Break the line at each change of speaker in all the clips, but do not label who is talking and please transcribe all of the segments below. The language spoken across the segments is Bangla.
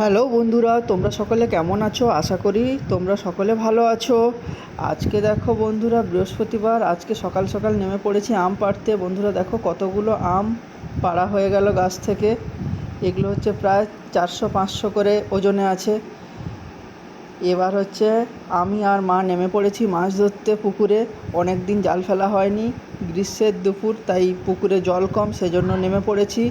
হ্যালো বন্ধুরা, তোমরা সকলে কেমন আছো? আশা করি তোমরা সকলে ভালো আছো। আজকে দেখো বন্ধুরা, বৃহস্পতিবার, আজকে সকাল সকাল নেমে পড়েছি আম পাড়তে। বন্ধুরা দেখো কতগুলো আম পাড়া হয়ে গেল গাছ থেকে। এগুলো হচ্ছে প্রায় চারশো, পাঁচশো করে ওজনে আছে। এবার হচ্ছে আমি আর মা নেমে পড়েছি মাছ ধরতে পুকুরে। অনেক দিন জাল ফেলা হয়নি, গ্রীষ্মের দুপুর, তাই পুকুরে জল কম, সেজন্য নেমে পড়েছি।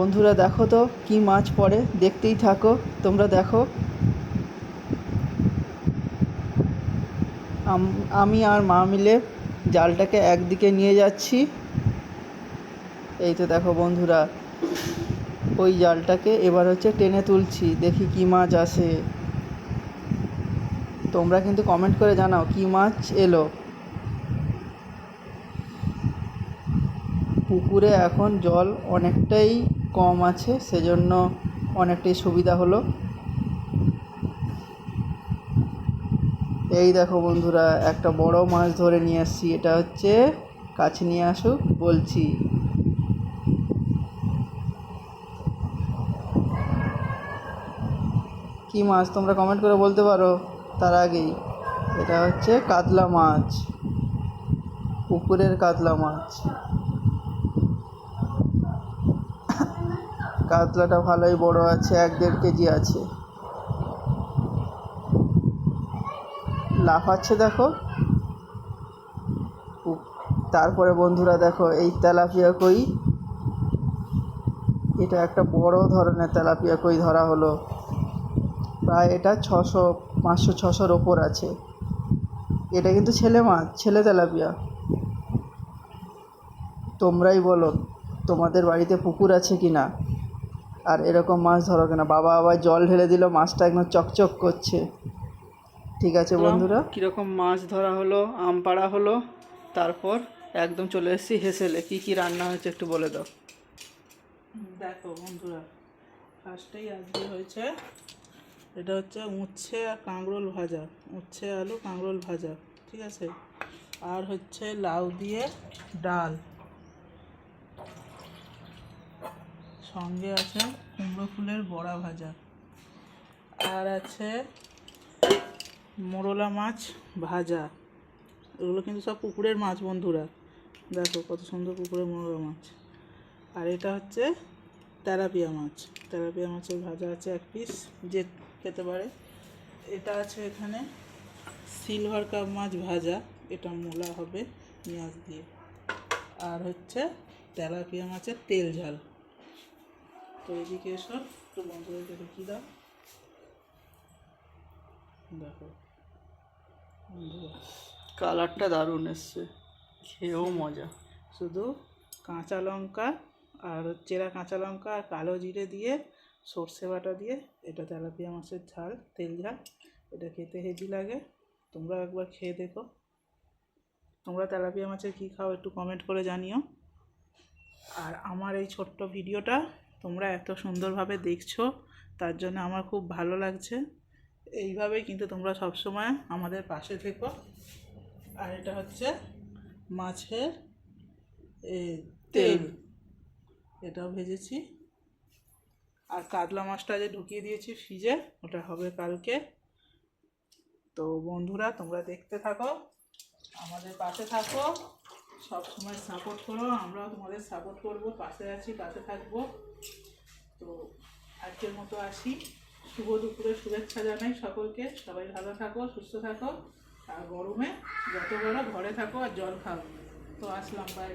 বন্ধুরা দেখো তো কি মাছ পড়ে, দেখতেই থাকো, তোমরা দেখো। আমি আর মা মিলে জালটাকে একদিকে নিয়ে যাচ্ছি। এই তো দেখো বন্ধুরা, ওই জালটাকে এবার হচ্ছে টেনে তুলছি, দেখি কি মাছ আসে। তোমরা কিন্তু কমেন্ট করে জানাও কি মাছ এলো। পুকুরে এখন জল অনেকটাই কম আছে, সেজন্য অনেকটাই সুবিধা হলো। এই দেখো বন্ধুরা, একটা বড় মাছ ধরে নিয়ে আসছি। এটা হচ্ছে কাছে নিয়ে আসুক বলছি। কি মাছ তোমরা কমেন্ট করে বলতে পারো তার আগেই? এটা হচ্ছে কাতলা মাছ। পুকুরের কাতলা মাছ। কাতলাটা ভালোই বড় আছে, এক দেড় কেজি আছে। লাফাচ্ছে দেখো। তারপরে বন্ধুরা দেখো, এই তেলাপিয়া কই? এটা একটা বড় ধরনের তেলাপিয়া কই ধরা হলো। প্রায় এটা ছশো, পাঁচশো, ছশোর ওপর আছে। এটা কিন্তু ছেলে মাছ ছেলে তেলাপিয়া। তোমরাই বলো, তোমাদের বাড়িতে পুকুর আছে কি না আর এরকম মাছ ধরো কিনা? বাবা আবার জল ঢেলে দিল মাছটা একদম চকচক করছে। ঠিক আছে বন্ধুরা? কীরকম মাছ ধরা হলো আম পাড়া হলো তারপর একদম চলে এসেছি হেসেলে। কী কী রান্না হয়েছে একটু বলে দাও।
দেখো বন্ধুরা ফার্স্টেই আজকে হয়েছে এটা হচ্ছে উচ্ছে আর কাঁকরোল ভাজা উচ্ছে আলু কাঁকরোল ভাজা ঠিক আছে? আর হচ্ছে লাউ দিয়ে ডাল। সঙ্গে আছে কুমড়ো ফুলের বড়া ভাজা। আর আছে মোরলা মাছ ভাজা। এগুলো কিন্তু সব পুকুরের মাছ বন্ধুরা। দেখো কত সুন্দর পুকুরের মোরলা মাছ। আর এটা হচ্ছে তেলাপিয়া মাছ। তেলাপিয়া মাছের ভাজা আছে এক পিস যে খেতে পারে। এটা আছে এখানে সিলভার কাপ মাছ ভাজা। এটা মূলা হবে পেঁয়াজ দিয়ে। আর হচ্ছে তেলাপিয়া মাছের তেল ঝাল। তো এদিকে এসো একটু বন্ধুদেরকে দেখিয়ে দাও। দেখো
কালারটা দারুণ এসছে, খেয়েও মজা।
শুধু কাঁচা লঙ্কা আর চেরা কাঁচা লঙ্কা আর কালো জিরে দিয়ে সর্ষে বাটা দিয়ে, এটা তেলাপিয়া মাছের ঝাল, তেল ঝাল, এটা খেতে হেভি লাগে। তোমরা একবার খেয়ে দেখো। তোমরা তেলাপিয়া মাছের কী খাও একটু কমেন্ট করে জানিও। আর আমার এই ছোট্ট ভিডিওটা তোমরা এত সুন্দরভাবে দেখছ তার জন্য আমার খুব ভালো লাগছে। এইভাবেই কিন্তু তোমরা সবসময় আমাদের পাশে থেকো। আর এটা হচ্ছে মাছের তেল। এটাও ভেজেছি। আর কাতলা মাছটা যে ঢুকিয়ে দিয়েছি ফ্রিজে ওটা হবে কালকে। তো বন্ধুরা তোমরা দেখতে থাকো আমাদের পাশে থাকো। সব সময় সাপোর্ট করো, আমরাও তোমাদের সাপোর্ট করব, পাশে আছি, পাশে থাকব। তো আজকের মতো আসি। শুভ দুপুরে শুভেচ্ছা জানাই সকলকে। সবাই ভালো থাকো, সুস্থ থাকো। আর গরমে যত বড় ঘরে থাকো আর জল খাও। তো আসলাম বাই